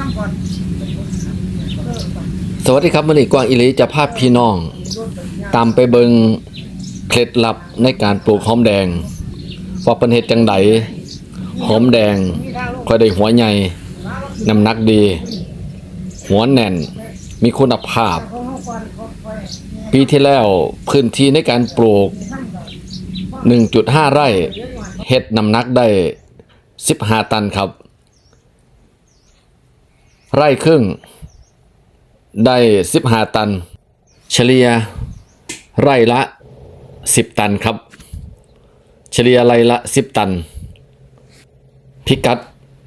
ข้ามก่อนสวัสดีครับวันนี้กวางอิลีจะพาพี่น้อง ตามไปเบิงเคล็ดลับในการปลูกหอมแดงว่าเป็นเห็ดจังไดหอมแดงค่อยได้หัวใหญ่น้ำหนักดี หัวแน่น มีคุณภาพ ปีที่แล้วพื้นที่ในการปลูก 1.5 ไร่เห็ดน้ำหนักได้ 15 ตันครับ ไร่ครึ่ง ได้15ตัน เฉลี่ยไร่ละ10ตันครับ เฉลี่ยไร่ละ10ตัน พิกัด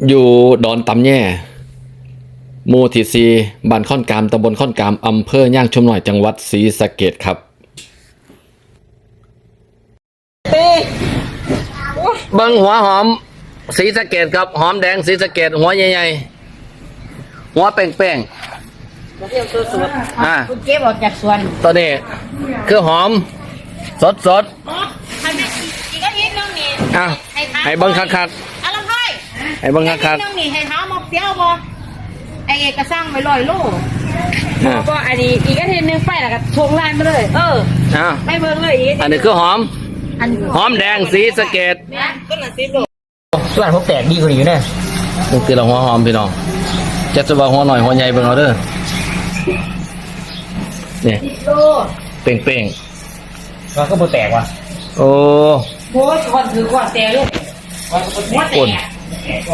อยู่ดอนตำแย่หมู่ที่ซีบ้านค่อนกามตำบลค่อนกามอำเภอย่างชุมหน่อยจังหวัดศรีสะเกดครับเบิ้งหัวหอมศรีสะเกดครับ หอมแดงศรีสะเกดหัวใหญ่ๆ หัวเป้งเที่ยวตัวสวนๆอ่าคุณเก็บออกจากสวนตัวนี้คือหอม สดสดให้แม่อีกอาทิตย์นึงนี่ๆอะให้เบิ้งคักอะลำไพ่ๆให้เบิ้งคักอาทิตย์นึงนี่ให้เท้ามาเปรี้ยวบ่ไอเอกก็สร้างไว้ลอยโลๆอะก็อันนี้อีกอาทิตย์นึงไปแล้วก็ชงลานมาเลย เอออะไปเบิ่งเลยอีกอันนี้คือหอมอันหอมแดงสีสะเกดนะก็ละสิบโลส่วนผมแตกดีกว่านี้อยู่เนี่ยนี่คือเราหัวหอมพี่น้อง จะจะว่าหัวหน่อยหัวใหญ่เบิ่งเอาเด้อนี่โลเป้งเป้งมันก็บ่แตกว่ะๆโอ้โอ้ยก่อนถือก่อนแต่เลยหัวแตปุ่นก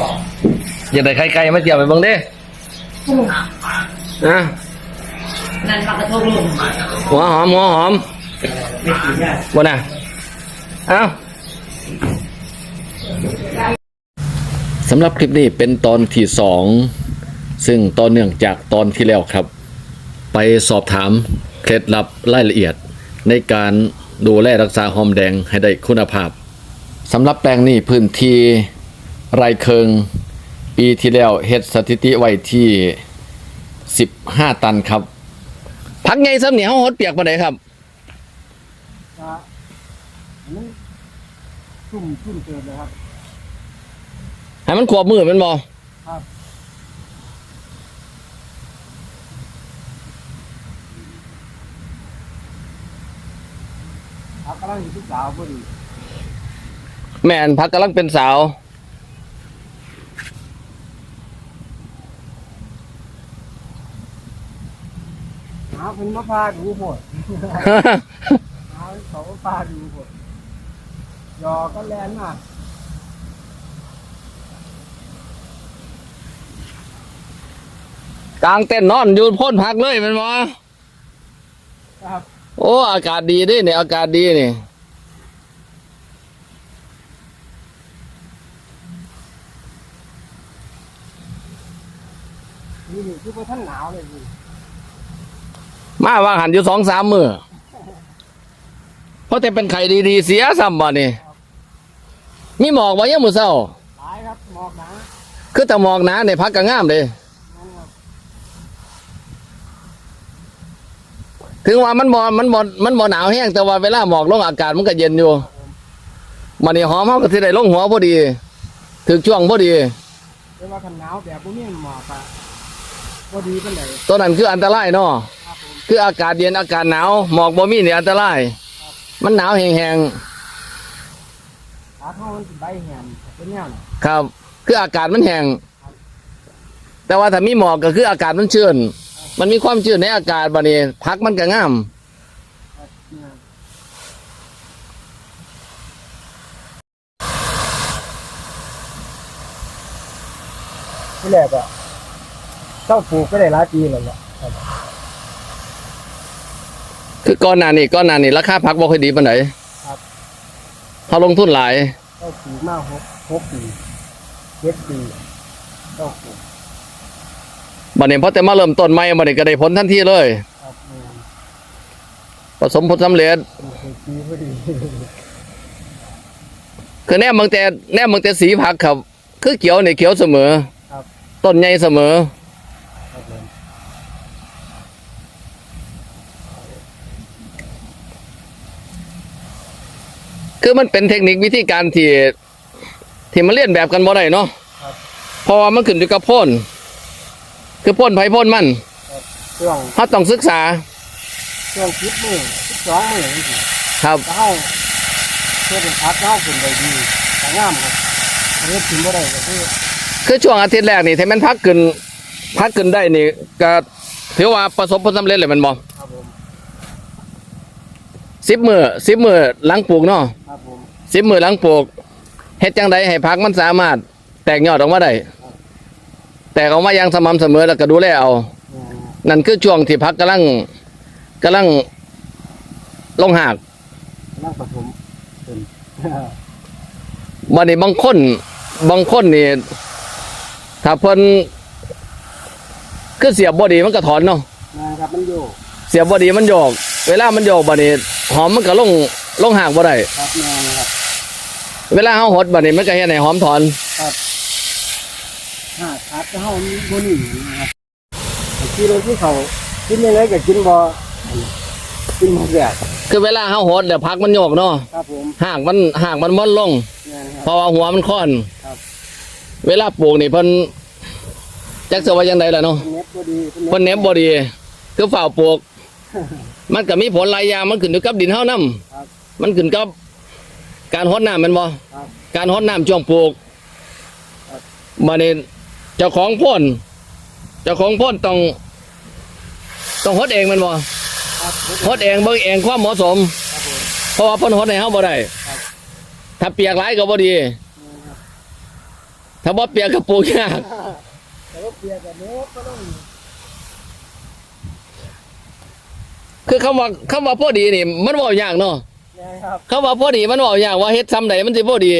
อยากได้ไข่ไก่มาเจียวไปเบิ่งเด้อะนั่นปากกระทงลงหัวหอมหัวหอมบนน่ะเอ้า สำหรับคลิปนี้เป็นตอนที่สอง ซึ่งตอนเนื่องจากตอนที่แล้วครับ ไปสอบถามเคล็ดลับรายละเอียด ในการดูแลรักษาหอมแดงให้ได้คุณภาพสำหรับแปลงนี้พื้นที่ไรเคิงปีที่แล้วเฮ็ดสถิติไว้ที่ 15 ตันครับ พักไงซ้ำเหนียวหดเปียกปานใดครับชุ่มชุ่มเกินเลยครับให้มันขวบมือแมันบ่ครับำลังอยู่ที่สาวพอดีแม่นพักกำลังเป็นสาว หาเป็นมะพร้าวดูหมดหาเป็นเขามะพร้าวดูหมดยอก็แลนมากกลางเต้นนอนอยู่พ่นพักเลยแมันบ่ครับ โอ้ อากาศดีเดิเนี่ย อากาศดีนี่นี่นี่คือพอท่านหนาวเลยนี่มาวางหันอยู่สองสามมือเพราะแต่เป็นไข่ดีๆเสียซ้ำบ่นี่มีหมอกบ่ยังมื้อเช้าหลายครับหมอกหนาคือแต่หมอกหนาในพักก็งามเด้นั่นครับ ถึงว่ามันบ่มันบ่มันบ่หนาวแห้งแต่ว่าเวลาหมอกลงอากาศมันก็เย็นอยู่มันนี่หอมเฮาก็สิได้ลงหัวพอดี ถึงช่วงพอดีเรียกว่าคันหนาวแบบพวกนี้หมอกอะพอดีเป็นไหนตัวนั้นคืออันตรายเนาะครับผมคืออากาศเย็นอากาศหนาวหมอกบ่มีนี่อันตรายมันหนาวแห้งขาเข้ามันสิใบแหมเป็นแนวน่ะๆครับ คืออากาศมันแห้งแต่ว่าถ้ามีหมอกก็คืออากาศมันชื้น มันมีความชื้นในอากาศบัดนี้พักมันก็งามครับเนี่ยที่แรกอะเจ้าปลูกก็ได้หลายปีแล้วล่ะครับคือก่อนหน้านี้ก่อนหน้านี้ราคาพักบ่ค่อยดีปานใดครับเขาลงทุนหลายเจ้าปลูกมาหกหกปีเจ็ดปีเจ้าปลูก บัดนี้พอแต่มาเริ่มต้นใหม่บัดนี้ก็ได้ผลทันทีเลยครับเนี่ยประสมผลสำเร็จปลูกเป็นปีพอดีคือแนมบางแต่แนมบางแต่สีผักครับ คือเขียวนี่เขียวเสมอครับต้นใหญ่เสมอครับผมคือมันเป็นเทคนิควิธีการที่ที่มันเลียนแบบกันบ่ได้เนาะครับเพราะว่ามันขึ้นอยู่กับโพ่น คือพ่นไผพ่นมันช่วงเขาต้องศึกษาช่วงคิดมือคิดสองมือนี่สิครับถ้าเฮาเพื่อเป็นพักเฮาขึ้นได้ดีแต่งามครับอันนี้ถึงบ่ได้ก็คือคือช่วงอาทิตย์แรกนี่ถ้ามันพักขึ้นพักขึ้นได้นี่ก็ถือว่าประสบผลสำเร็จเลยแมันบ่ครับผมสิบมือสิบมือหลังปลูกเนาะครับผมสิบมือหลังปลูกเฮ็ดจังไดให้พักมันสามารถแตกยอดออกมาได้ แตกออกมาอย่างสม่ำเสมอแล้วก็ดูแลเอาแม่นครับนั่นคือช่วงที่พักกำลังกำลังลงหากนั่งผสมเป็นบัดนี้บางคนบางคนนี่ถ้าเพิ่นคือเสียบบอดีมันก็ถอนเนาะแม่นครับมันอยู่เสียบบอดีมันโยก เวลามันโยกบัดนี้หอมมันก็ลงลงหากบ่ได้ครับแม่นครับ เวลาเฮาหดบัดนี้มันก็เฮ็ดให้หอมถอนถ้า ขาดจะเฮามีบ่หนีนะครับที่รถที่เขากินยังไงก็กินบ่กินบ่แซ่บคือเวลาเฮาหดแล้วพักมันโยกเนาะครับผมหากมันหากมันม่อนลงแม่นครับเพราะว่าหัวมันค่อนครับเวลาปลูกนี่เพิ่นจักสิว่าจังไดล่ะเนาะเน็ตบ่ดีเพิ่นเน็บบ่ดีคือฝ่าวปลูก มันก็มีผลหลายอย่างมันขึ้นอยู่กับดินเฮานำครับมันขึ้นกับการฮดน้ำแมันบ่ครับการฮดน้ำช่วงปลูกครับมาเนี่ย เจ้าของพ่นเจ้าของพ่นต้อง ต้องฮดเองแมันบ่ครับฮดเองเบิ่งเองความเหมาะสม ครับผมเพราะว่าเพ่นฮดให้เฮาบ่ได้ครับถ้าเปียกหลายก็บ่ดี ถ้าบ่เปียกก็ปลูกยากแต่ว่าเปียกกับเน็ตก็ต้องคือคำว่าคำว่าพอดีนี่ มันเว้ายากเนาะแม่นครับ คำว่าพอดีมันเว้ายากว่าเฮ็ดซ้ำใดมันสิพอดี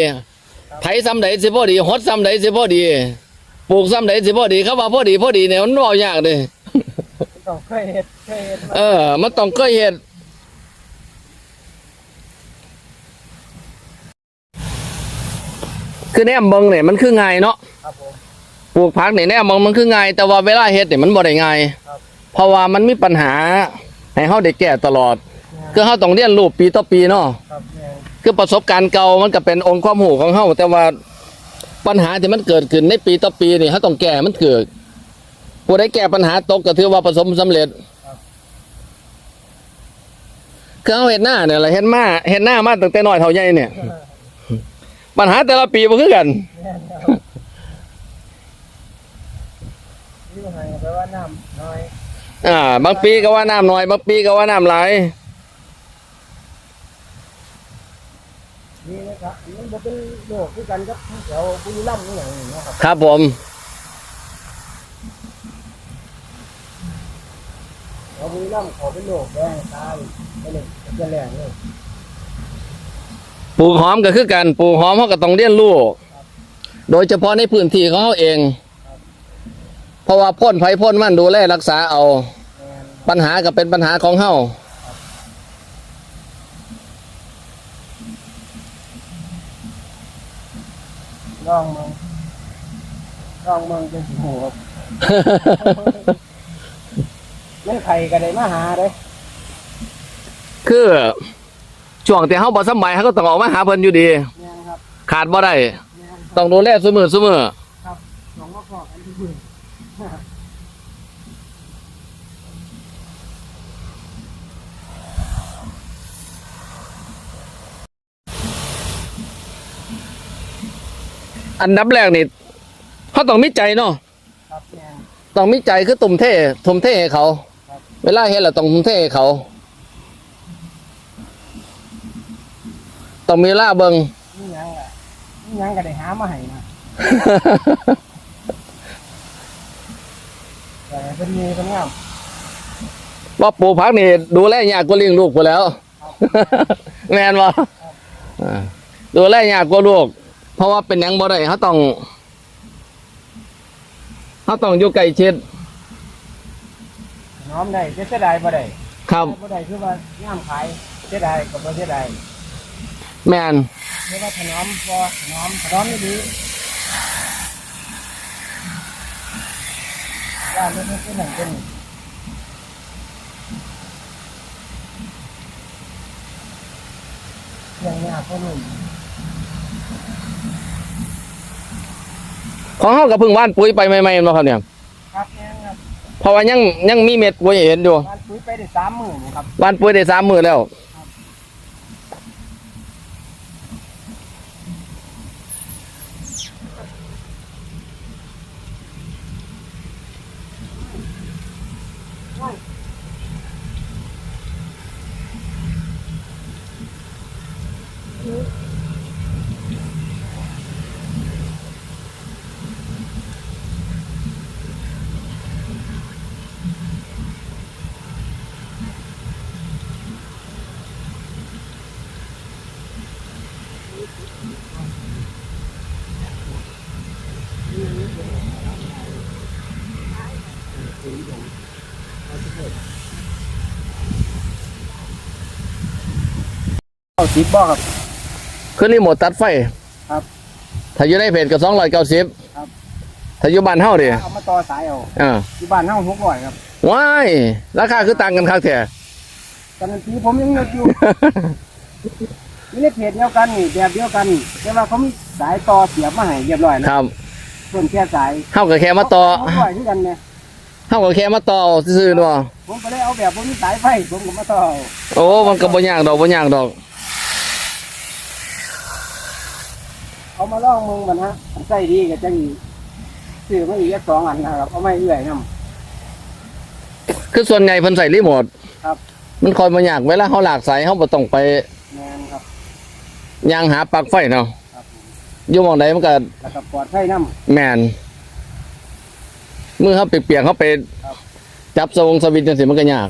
ไถซ้ำใดสิพอดีฮดซ้ำใดสิพอดี ปลูกซ้ำใดสิพอดีคำว่าพอดีพอดีเนี่ยมันเว้ายากเด้ต้องเคยเฮ็ดเคยเฮ็ดมาเออ มันต้องเคยเห็นคือแนมเบิงเนี่ยมันคือง่ายเนาะครับผม ปลูกผักเนี่ยแนมเบิงมันคือง่ายแต่ว่าเวลาเฮ็ดเนี่ยมันบ่ได้ง่ายครับ เพราะว่ามันมีปัญหาให้เฮาได้แก้ตลอด คือเฮาต้องเรียนรู้ปีต่อปีเนาะ ครับแม่นคือประสบการณ์เก่ามันก็เป็นองค์ความรู้ของเฮาแต่ว่า ปัญหาที่มันเกิดขึ้นในปีต่อปีนี่เฮาต้องแก้มันเกิดผู้ใดแก้ปัญหาตกก็ถือว่าประสบสำเร็จคือเอาเห็ดหน้าเนี่ยแหละเห็ดมาเห็ดหน้ามาตั้งแต่น้อยเท่าใหญ่เนี่ย ปัญหาแต่ละปีบ่คือกันแม่นครับนี่ว่าไงแปลว่าน้ำน้อยอ่า บางปีก็ว่าน้ำน้อย บางปีก็ว่าน้ำหลายนี่นะครับมันบ่เป็นโรคคือกันครับแถวบุรีรัมย์นี่อย่างนี้นะครับครับผมแถวบุรีรัมย์เขาเป็นโรคแดงตายไปเลยจะแรงเลยปลูกหอมก็คือกันปลูกหอมเขาก็ต้องเรียนรู้โดยเฉพาะในพื้นที่ของเขาเอง เพราะว่าพ่นไฟพ่นมันดูแลรักษาเอาแม่นปัญหาก็เป็นปัญหาของเฮา ลองมึงลองมึงเป็นสิหูครับมันไข่ก็ได้มาหาเด้คือช่วงที่เฮาบ่สำบายเขาก็ต้องออกมาหาเพิ่นอยู่ดีแม่นครับขาดบ่ได้แม่นครับต้องดูแลซุมื้อซุมื้อครับลองมาขอกันทุกมื้อ อันดับแรกนี่เขาต้องมีใจเนาะครับแม่น ต้องมีใจคือตุ่มเทตุ่มเทให้เขา ครับ เวลาเฮ็ดแล้วต้องตุ่มเทให้เขา ต้องมีเวลาเบิง นี่ยังอะนี่ยังก็ได้หามาให้นะแต่เป็นมีเป็นงามว่าปลูกผักนี่ดูแลยากกว่าเลี้ยงลูกพอแล้ว แม่นบ่อ่าดูแลยากกว่าลูก เพราะว่าเป็นหยังบ่ได้เขาต้องเขาต้องอยู่ใกล้ชิดน้อมได้จะเสียดายบ่ได้ครับบ่ได้คือว่าย่ามขายเสียดายก็บ่เสียดายแม่นเรียกว่าถนอมบ่ถนอมถนอมนี่ดีย่านนี้เป็นหนังเป็นยังยากก็นุ่ม ของเขากับพึ่งว่านปุ๋ยไปใหม่ๆเนาะครับเนี่ย ครับแม่นครับเพราะว่ายังยังมีเม็ดปุ๋ยเห็นอยู่บ้านปุ๋ยไปได้สามหมื่นนะครับบ้านปุ๋ยได้สามมือแล้ว สิบบ่ครับ คือรีโมทตัดไฟครับถ้าอยู่ในเพจก็สองร้อยเก้าสิบครับ ถ้าอยู่บ้านเฮาดิเอามาต่อสายเอาอ่าที่บ้านเฮาหกร้อยครับว้ายราคาคือต่างกันครับแท้ตอนนั้นปีผมยังเงินอยู่นี่ในเพจเดียวกันนี่แบบเดียวกันแต่ว่าเขามีสายต่อเสียบมาให้เรียบร้อยนะครับส่วนแค่สายเฮาก็แค่มาต่อหกร้อยที่กันเนี่ยเฮาก็แค่มาต่อซื่อๆเนาะผมก็เลยเอาแบบผมมีสายไฟผมก็มาต่อเอาโอ้มันก็บ่ยากดอกบ่ยากดอก เอามาลองมึงมันฮะมันใส่ดีก็จังซื้อมาอีกสักสองอันนะครับ เอาไม่เอื่อยนํคือส่วนใหญ่เพิ่นใส่รีโมทครับ มันคอยบ่ยากเวลาเฮาลากสายเฮาบ่ต้องไปแมนครับย่างหาปลั๊กไฟเนาะครับผมอยู่หม่องใดมันก็แล้วก็ปลอดภัยนํ แม่นมือเฮาเปียกๆเฮาไปครับ จับสวงสวิตช์จังซี่มันก็ยาก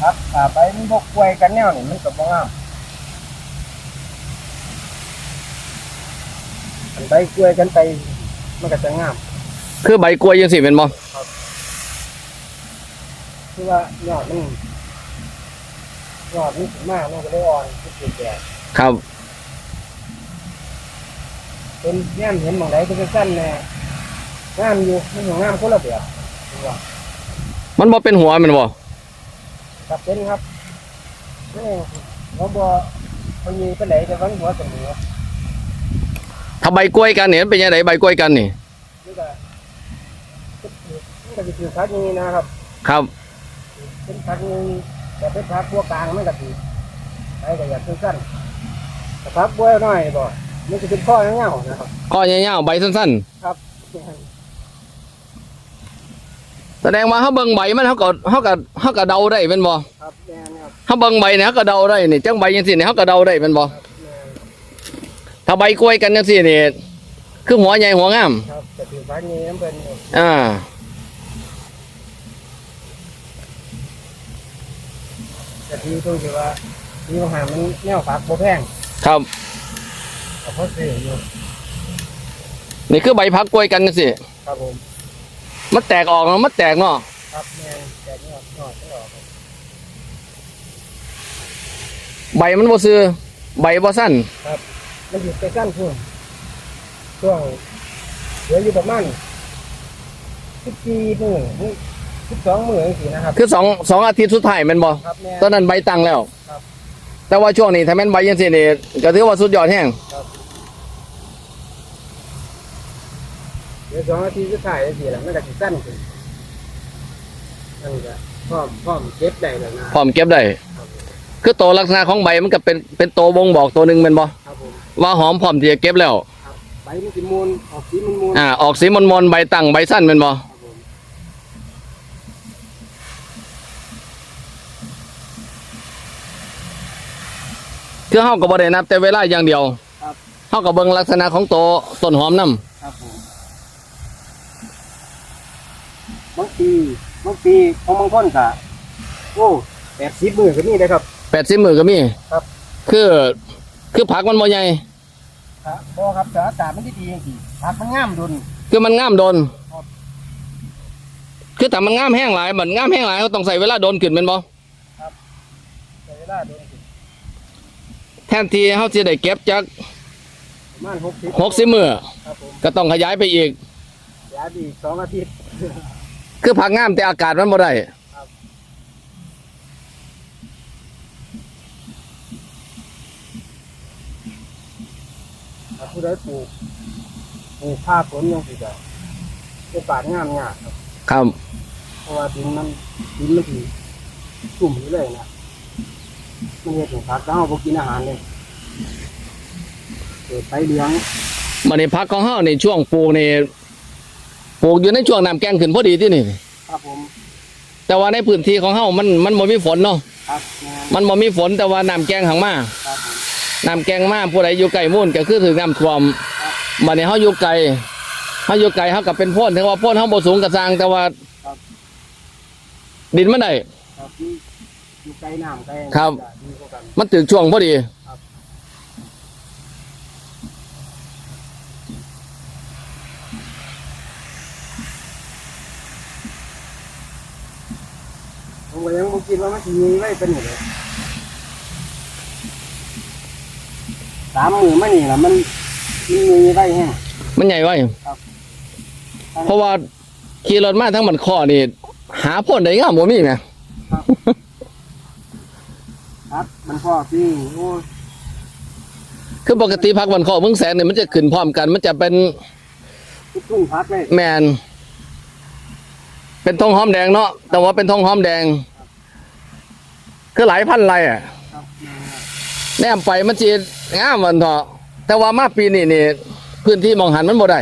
ครับครับถ้าไปมันบกกล้วยกันแนวนี่มันก็บ่งามอันใบกล้วยกันไปมันก็จะงาม คือใบกล้วยจังซี่แม่นบ่คือว่ายอดมันยอดมันขึ้นมากมันก็เลยอ่อนคือเปลี่ยนแปลงครับ เป็นแง่มเห็นหมองไหนก็จะสั้นแน่งามอยู่มันของงามคนละแบบคือว่ามันบ่เป็นหัวแม่นบ่ ครับเป็นครับนี่เราบ่คนมีไปไหนจะวันหัวเสมอถ้าใบกล้วยกันเนี่ยมันเป็นยังไงใบกล้วยกันนี่นี่ก็มันก็จะคือพักนี้นะครับ ครับ เป็นพักนี้แต่เป็นพักบัวกลางมันก็ถือไปก็อยากคือสั้นแต่พักบัวน้อยบ่มันจะเป็นข้อเงาๆนะครับข้อยาวๆใบสั้นครับๆ แสดงว่าเฮาเบิ่งใบมันเฮาก็เฮาก็เฮาก็เดาได้แม่นบ่ครับแม่นครับเฮาเบิ่งใบเนี่ยเฮาก็เดาได้นี่จังใบจังซี่นี่เฮาก็เดาได้แม่นบ่ครับแม่นถ้าใบกล้วยกันจังซี่นี่คือหัวใหญ่หัวงามครับแต่ถือพักนี้มันเป็นอยู่อ่าแต่ที่ตรงที่ว่ามีปัญหามันแนวฝักบ่แพงครับแต่พอซื้ออยู่นี่คือใบพักกล้วยกันจังซี่ครับผม มันแตกออกเนาะมันแตกเนาะครับแม่นแต่นี่ออกนอกไม่ออกครับใบมันบ่ซื่อใบบ่สั้นมันอยู่ใกล้กันพุ่นช่วงเหลืออยู่ประมาณสิบสี่มื้อสิบสองมื้อจังซี่นะครับ คือสองสองอาทิตย์สุดท้ายแม่นบ่ครับแม่ ตอนนั้นใบตั้งแล้ว ครับ แต่ว่าช่วงนี้ถ้าแม่นใบจังซี่นี่ก็ถือว่าสุดยอดแฮง เหลือสองนาทีสุดท้ายจังซี่แหละมันก็สิสั้นขึ้นนั่นก็พร้อมพร้อมเก็บได้แล้วนะพร้อมเก็บได้ครับผมคือตัวลักษณะของใบมันก็เป็นเป็นตัวบ่งบอกตัวหนึงแม่นบ่ครับผมว่าหอมพร้อมที่จะเก็บแล้ว ครับใบมันสิมูลออกสีมันมูลอ่า ออกสีมนๆใบตั้งใบสั้นแม่นบ่ครับผมคือเฮาก็บ่ได้นับแต่เวลาอย่างเดียวครับ เฮาก็เบิ่งลักษณะของตัวต้นหอมนํ ครั บผมบางปีบางปีของบางคนก็โอ้แปดสิบมือก็มีเลยครับ80มื้อก็มีครับ คือ คือผักมันบ่ใหญ่ครับบ่ครับแต่อากาศมันดีๆจริงๆผักมันงามดุน คือมันง่ามโดน ครับ คือแต่มันง่ามแห้งหลายมันง่ามแห้งหลายเขาต้องใส่เวลาโดนขึ้นเป็นบ่แต่เวลาโดนแทนที่เขาจะได้เก็บจากประมาณหกสิบหกสิบมือครับผมก็ต้องขยายไปอีก ยาดีสองอาทิตย์ คือผักง่ามแต่อากาศมันบ่ได้ถ้าผู้ใดปลูกปลูกผ้าฝนยังสิจะโอกาสงามยากครับครับเพราะว่าดินมันดินมันถือจุ่มอยู่เลยนะมันเห็ดให้ผักแล้วเราบ่กินอาหารเลยเกิดไปเหลืองมันในพักของเฮาในช่วงปลูกนี่ ปลูกอยู่ในช่วงน้ำแกงขึ้นพอดีที่นี่ ครับผม แต่ว่าในพื้นที่ของเฮามันมันบ่มีฝนเนาะครับแม่นมันบ่มีฝนแต่ว่าน้ำแกงหังมาครับผม น้ำแกงมาผู้ใดอยู่ไกลมุ่นก็คือถึงน้ำท่วมบัดนี้เฮาอยู่ไกลเฮาอยู่ไกลเฮาก็เป็นโพ่นถึงว่าโพ่นเฮาบ่สูงกระสร้างแต่ว่าดินมันได้ ครับที่อยู่ไกลน้ำไกลครับจะดีกว่ากันมันถึงช่วงพอดีผมก็ยังบ่ คิดว่ามันสิมีไว้เป็นหมดเลยสามมือมานี่ล่ะมันมันมีไว้แฮงมันใหญ่ไว้ครับ เพราะว่าขี่รถมาทั้งมันข้อนี่หาพ่นได้งามบ่มีแหมครับ มันพ่อพี่โอ้ยคือปกติพักมันข้อเมืองแสนนี่มันจะขึ้นพร้อมกัน มันจะเป็นทุกทุ่งพักเลยแมน เป็นทองหอมแดงเนาะแต่ว่าเป็นทองหอมแดง คือหลายพันไรอะครับแม่นครับแนมไปมันจีงามมันเถอะแต่ว่ามาปีนี้นี่พื้นที่มองหันมันบ่ได้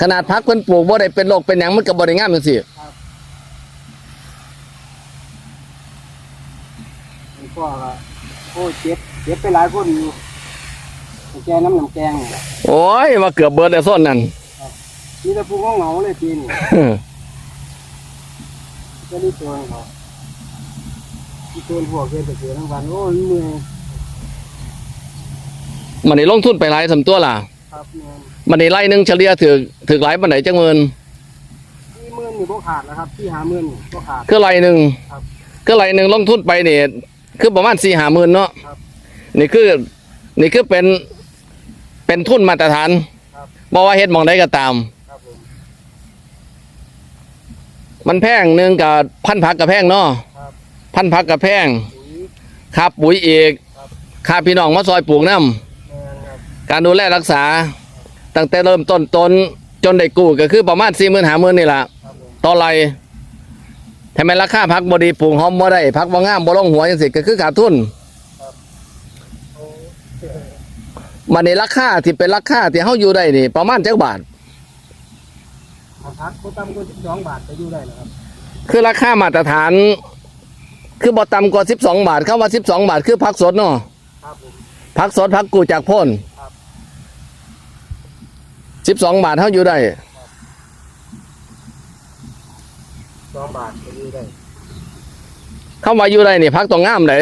ขนาดพักเพิ่นปลูกบ่ได้เป็นโรคเป็นหยังมันก็บ่ได้งามจังซี่มันพ่อก็โอ้ยเจ็บเจ็บไปหลายคนอยู่แกน้ำน้ำแกงนี่แหละโอ้ยว่าเกือบเบิดแล้วส้นนั่นมีแต่ผู้เหงาๆเลยปีนี้จะรีบตัวให้เขา ที่ตัวพวกเกินแต่เกินทั้งวันโอ้ยเมื่อยมันนี่ลงทุนไปหลายสำตัวล่ะ ครับแม่นมันนี่ไล่หนึงเฉลี่ยถึกถึกหลายปานไหนจังเมินที่หมื่นนี่บ่ขาดแล้วครับ ที่หาหมื่นนี่บ่ขาด คือไล่หนึงครับคือไล่หนึงลงทุนไปนี่คือประมาณ4-5หมื่นเนาะครับนี่คือนี่คือเป็นเป็นทุนมาตรฐานครับ บอกว่าเฮ็ดหมองได้ก็ตาม ครับผมมันแพงหนึงกับพันผักกับแพงเนาะครับ พันผักกับแพงปุ๋ยค่าปุ๋ยอีกครับค่าพี่น้องมาซอยปลูกน้แม่นครับำการดูแลรักษา ตั้งแต่เริ่มต้นต้นจนได้กู้ก็คือประมาณสี่หมื่นหาหมื่นนี่แหละครับผมต่อไรทำไมราคาผักบดีปลูกหอมบ่ได้ผักบ่งามบ่ลงหัวจังสิก็คือขาดทุนโอ้ยมันในราคาที่เป็นราคาที่เฮาอยู่ได้นี่ ประมาณจักบาทเอาพักก็ต่ำกว่า12บาทไปอยู่ได้นะครับ คือราคามาตรฐาน คือบ่ต่ำกว่า12บาทคำว่า12บาทคือผักสดเนาะครับผมผักสดผักกูจากโพ่นครับ12บาทเฮาอยู่ได้2บาทไปอยู่ได้คำว่าอยู่ได้นี่ผักต้องงามเด้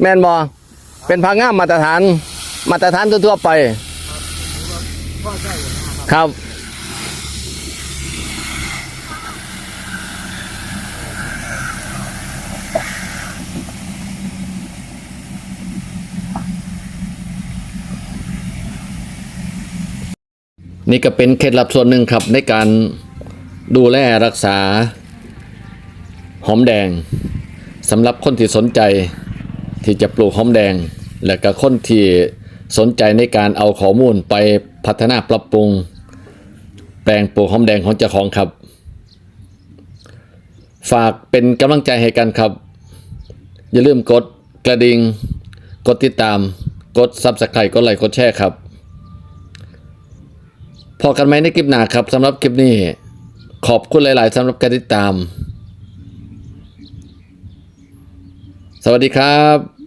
แม่นบ่เป็นผักงามมาตรฐาน มาตรฐานทั่วๆไปพ่อใช่อยู่นะครับครับ นี่ก็เป็นเคล็ดลับส่วนหนึ่งครับในการดูแลรักษา หอมแดงสำหรับคนที่สนใจที่จะปลูกหอมแดง และก็คนที่สนใจในการเอาข้อมูลไปพัฒนาปรับปรุง แปลงปลูกหอมแดงของเจ้าของครับ ฝากเป็นกำลังใจให้กันครับ อย่าลืมกดกระดิ่งกดติดตามกด Subscribe กดไลค์กดแชร์ครับ พอกันไหมในคลิปหน้าครับสำหรับคลิปนี้ ขอบคุณหลาย ๆสำหรับการติดตาม สวัสดีครับ